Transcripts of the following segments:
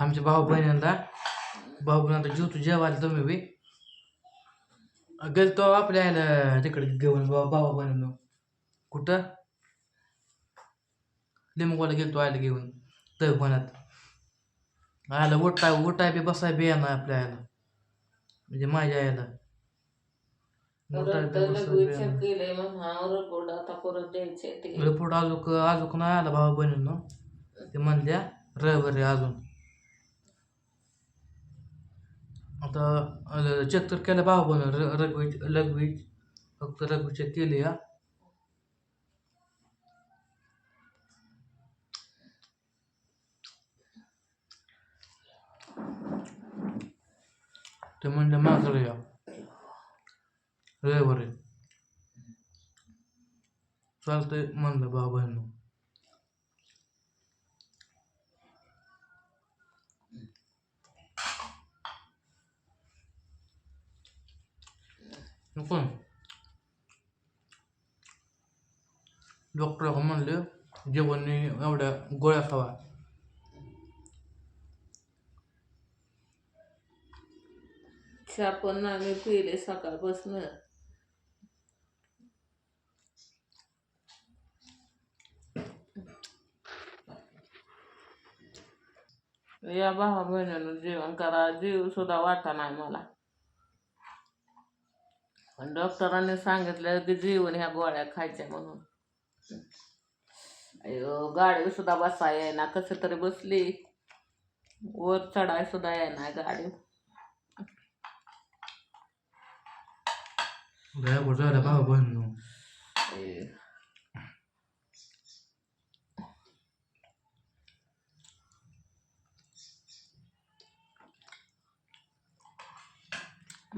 आमच्या भाऊ बहिणींना भाऊ बहिणीला जेवतो जेवायला तुम्ही बी. गेलतो आपल्या ह्याला तिकडे घेऊन भाऊ भाऊ बहिणीनं. कुठं? लिंबूला गेलतो आयला घेऊन तर म्हणत आयला उठाय उठाय बी बसाय बी येणार आपल्या आयला म्हणजे माझ्या आयला रिपोर्ट अजून अजून नाही आला भाऊ बहिणीनं? ते म्हणल्या रविवारी अजून. आता चेक तर केलं भाऊ र रघवीज लघवी फक्त रघवी चेक केली या ते म्हणले मागं या रविवारी. चालतंय म्हणलं भाऊ कोण डॉक्टर म्हणले जेवण एवढ्या गोळ्या खावा चहा पण आम्ही पिले सकाळपासून या भावा बहिणीनं जेवण करा जीव सुद्धा वाटा नाही मला पण डॉक्टरांनी सांगितलं की जेवण ह्या गोळ्या खायच्या म्हणून. अयो गाडी सुद्धा बसाय ना कसं तरी बसली. वर चढाय सुद्धा येईना गाडी भाऊ बहिणी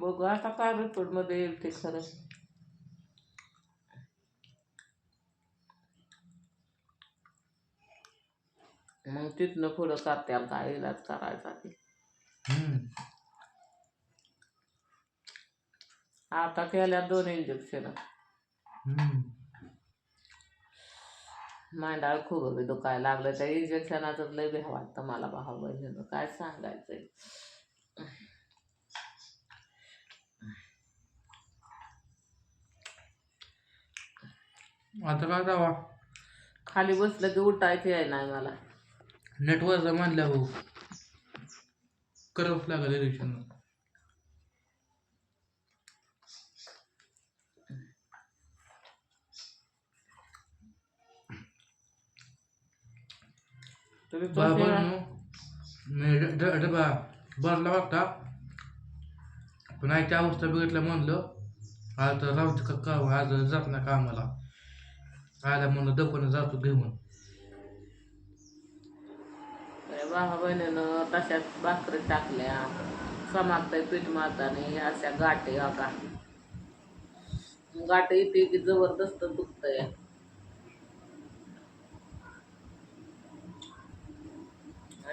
बघू आता काय रिपोर्टमध्ये येईल ते खरं. मग तिथनं पुढं करत्याल काय? इलाज करायचा ते. आता केल्या दोन इंजेक्शन मांडाळ खूप बी दुखायला लागलं? त्या इंजेक्शनाचं लय भ्या वाटतं मला भाऊ बहिणीनं. काय सांगायचंय? आता काय जावा खाली बसलं की उठायची आहे नाही मला. नेटवर्क मानल्या हो. करावंच लागेल इलेक्शन मी डबा भरला वाटता. पण आईची अवस्था बघितलं म्हणलं. आज राहू का आज जात नाही कामाला. आयला म्हणलं दपण जातो घेऊन भावा बहिणीनं तशाच भाकरी टाकल्या समागतंय पीठ मारताना अशा गाठी का गाठ येते की जबरदस्त दुखतंय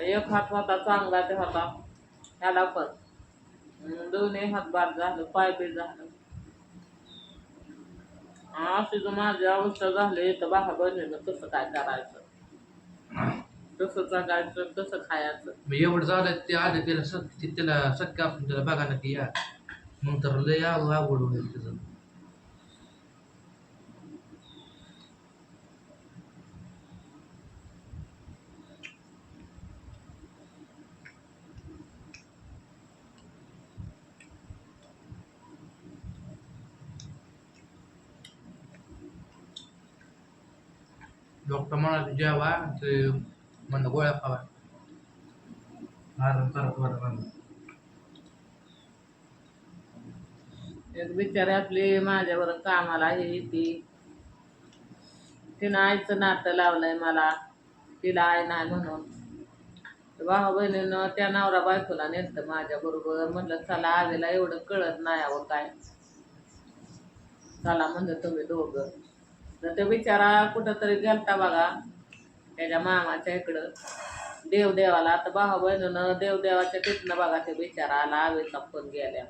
एक हात होता चांगला ते होता त्याला पण अन दोन्ही हात बाद झालं पाय बी झालं अशी जर माझी अवस्था झाली तर भावा बहिणीनं कसं काय करायचं? कसं जगायचं कसं खायचं. मग एवढं झालं ते आधी त्याला सत्य त्याला शक्य असून त्याला बघा ना की या. मग तर लय आवड होईल त्याचं डॉक्टर म्हणाले जेवा ते म्हणलं गोळ्या खावा. आराम करत बरं एक बिचारी आपली माझ्यावर कामाला हे ती तिनं आईचं नातं लावलंय मला. तिला आई नाही म्हणून. भाऊ बहिणीनं त्या नवरा बायकोला नेलं माझ्या बरोबर म्हणलं चला आवेला एवढं कळत नाही अहो काय. चला म्हणलं तुम्ही दोघं. तर तो बिचारा कुठंतरी गेलता बघा त्याच्या मामाच्या इकडं. देवदेवाला आता भाऊ बहिणीनं देवदेवाच्या तिथनं बघा ते बिचारा आला आवेचा फोन गेल्या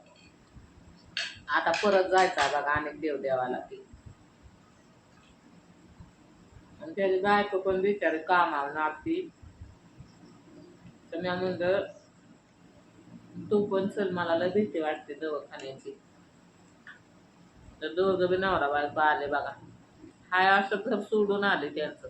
आता परत जायचा बघा आणि देवदेवाला ती. आणि त्याची बायको पण बिचारी कामावर नापती तर मी म्हणलं तू पण चल मला लय भीती वाटते दवाखान्याची. तर दोघं बी नवरा बायको आले बघा. हाय असं घर सोडून आले त्यांचं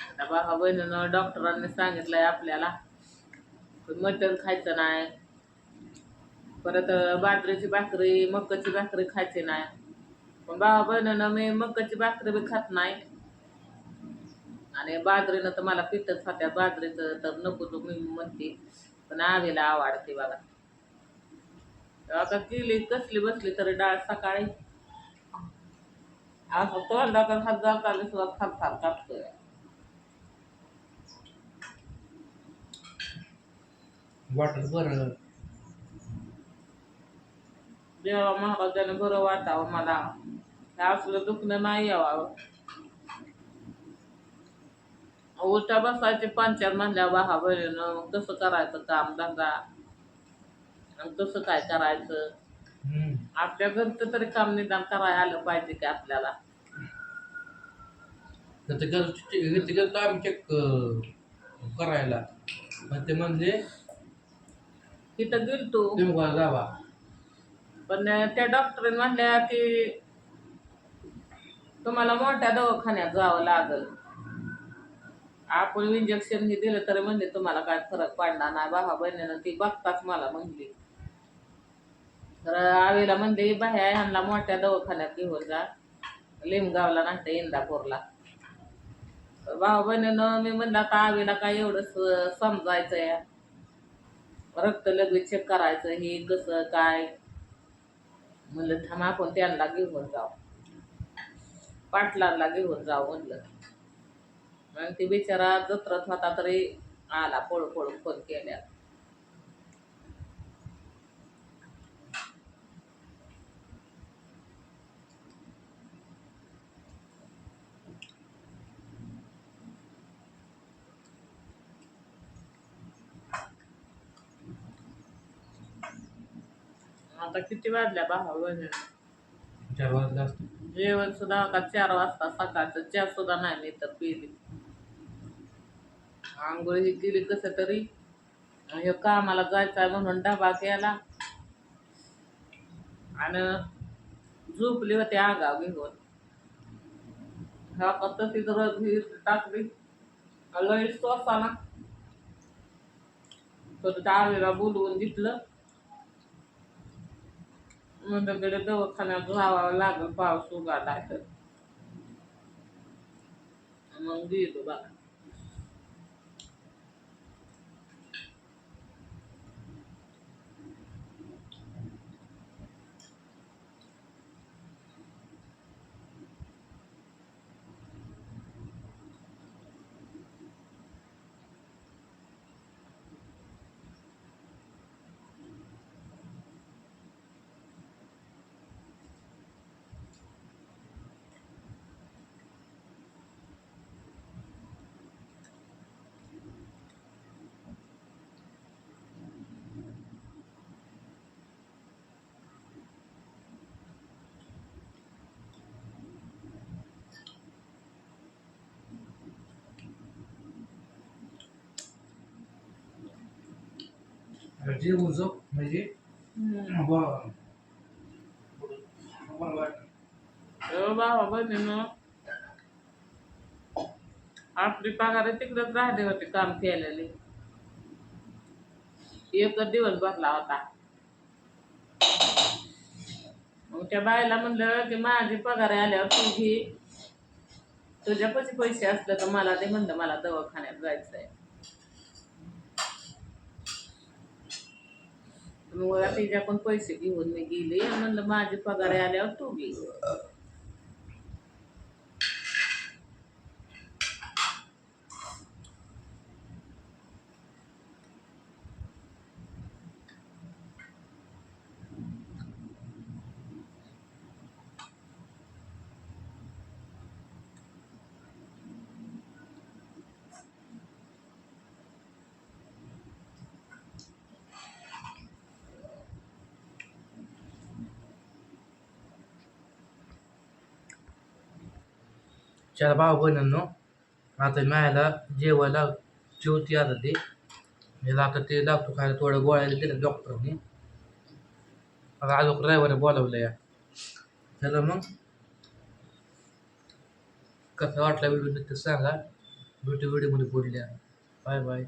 आता भावा बहिणीनं डॉक्टरांनी सांगितलंय आपल्याला मटण खायचं नाही. परत बाजरीची भाकरी मक्काची भाकरी खायची नाही. पण भावा बहिणीनं मी मक्काची भाकरी बी खात नाही. आणि बाजरीनं तर मला पित्तच खात्या बाजरीचं तर नको तो मी म्हणते पण आवीला आवडते बघा. आता केली कसली बसली तरी डाळ सकाळी. असं हात जाताना सुद्धा थार थार कापतोय. वाटत बरं. देवा महाराजाने बरं वाटावं मला. असलं दुखणं नाही यावं. उलटा बसायचे पंचायत म्हणल्या बाहा बहिणीनं कसं करायचं काम धंदा. कसं काय करायचं. आपल्या घरचं तरी काम निदान करायला आलं पाहिजे की आपल्याला. तर गेलो आम्ही चेक करायला. पण ते म्हणजे तिथं गेलतो. तुम्ही जावा. पण त्या डॉक्टरीने म्हणल्या की तुम्हाला मोठ्या दवाखान्यात जावं लागल. आपण इंजेक्शन हे दिलं तर म्हणले तुम्हाला काय फरक पडणार नाही बाबा बहिणीनं ती बघताच मला म्हणली. तर आवीला म्हणले बाह्या ह्यांना मोठ्या दवाखान्यात घेऊन जा. लिमगावला नाही इंदापूरला. भाऊ बहिणीनं मी म्हणलं आता आवीला काय एवढं समजायचं या रक्त लगेच चेक करायचं हे कसं काय? म्हणलं थांब आपण त्यांना घेऊन जाऊ. पाटलांना घेऊन जाऊ म्हणलं. मग ती बिचारा जत्रत होता तरी आला पळू पळू फोन केल्या आता किती वाजल्या भावा चार असतो जेवण सुद्धा का चार वाजता सकाळचं चहा सुद्धा नाही मी तर पिली. आंघोळ ही केली कसं तरी. हे कामाला जायचं आहे म्हणून डबा केला. आणि झोपली होती आगाव घेऊन. हा कसं तिथं टाकली. लई स्वसाना तर डावीला बोलवून घेतलं म्हणलं दवाखान्यात जावं लागल पाऊस उगाला तर. मग गेलो बा. जे उजव म्हणजे आपली पगार तिकडच राहिले होते काम केलेले. एकच दिवस भरला होता. मग त्या बायला म्हणलं की माझी पगार आल्यावर तू घे. तुझ्या कसे पैसे असले तर मला ते म्हणलं मला दवाखान्यात जायचंय. मग तिच्या पण पैसे घेऊन मी गेले. म्हणलं माझे पगार आल्यावर तू घे. चार भाऊ बहिणींनो आता मायाला जेवायला जेवती आता ते. मी आता ते लागतो खायला थोडं गोळ्याला दिलं डॉक्टरने आता अजून ड्रायव्हर बोलावलं या चला मग. कसा वाटला व्हिडिओ नक्की सांगा. भेटू व्हिडिओमध्ये पुढल्या. Bye bye